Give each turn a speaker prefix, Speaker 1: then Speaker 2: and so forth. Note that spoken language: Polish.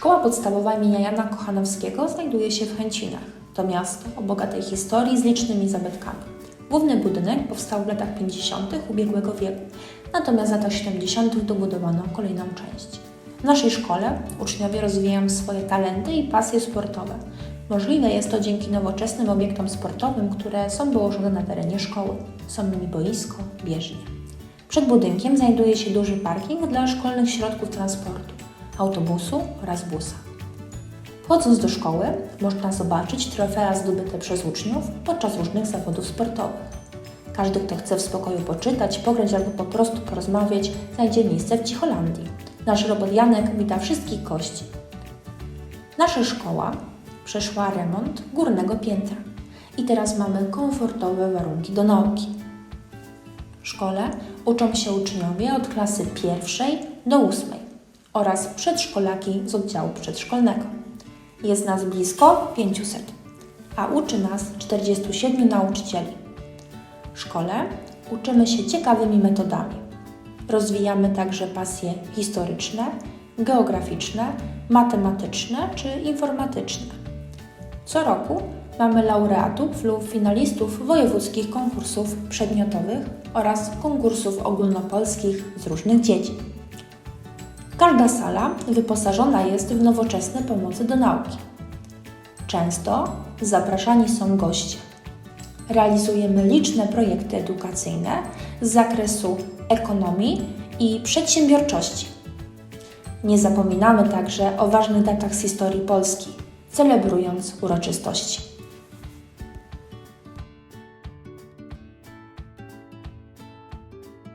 Speaker 1: Szkoła podstawowa imienia Jana Kochanowskiego znajduje się w Chęcinach. To miasto o bogatej historii z licznymi zabytkami. Główny budynek powstał w latach 50. ubiegłego wieku, natomiast w latach 70. dobudowano kolejną część. W naszej szkole uczniowie rozwijają swoje talenty i pasje sportowe. Możliwe jest to dzięki nowoczesnym obiektom sportowym, które są wyłożone na terenie szkoły. Są nimi boisko, bieżnie. Przed budynkiem znajduje się duży parking dla szkolnych środków transportu, autobusu oraz busa. Wchodząc do szkoły, można zobaczyć trofea zdobyte przez uczniów podczas różnych zawodów sportowych. Każdy, kto chce w spokoju poczytać, pograć albo po prostu porozmawiać, znajdzie miejsce w Cicholandii. Nasz robot Janek wita wszystkich gości. Nasza szkoła przeszła remont górnego piętra i teraz mamy komfortowe warunki do nauki. W szkole uczą się uczniowie od klasy pierwszej do ósmej oraz przedszkolaki z oddziału przedszkolnego. Jest nas blisko 500, a uczy nas 47 nauczycieli. W szkole uczymy się ciekawymi metodami. Rozwijamy także pasje historyczne, geograficzne, matematyczne czy informatyczne. Co roku mamy laureatów lub finalistów wojewódzkich konkursów przedmiotowych oraz konkursów ogólnopolskich z różnych dziedzin. Każda sala wyposażona jest w nowoczesne pomocy do nauki. Często zapraszani są goście. Realizujemy liczne projekty edukacyjne z zakresu ekonomii i przedsiębiorczości. Nie zapominamy także o ważnych datach z historii Polski, celebrując uroczystości.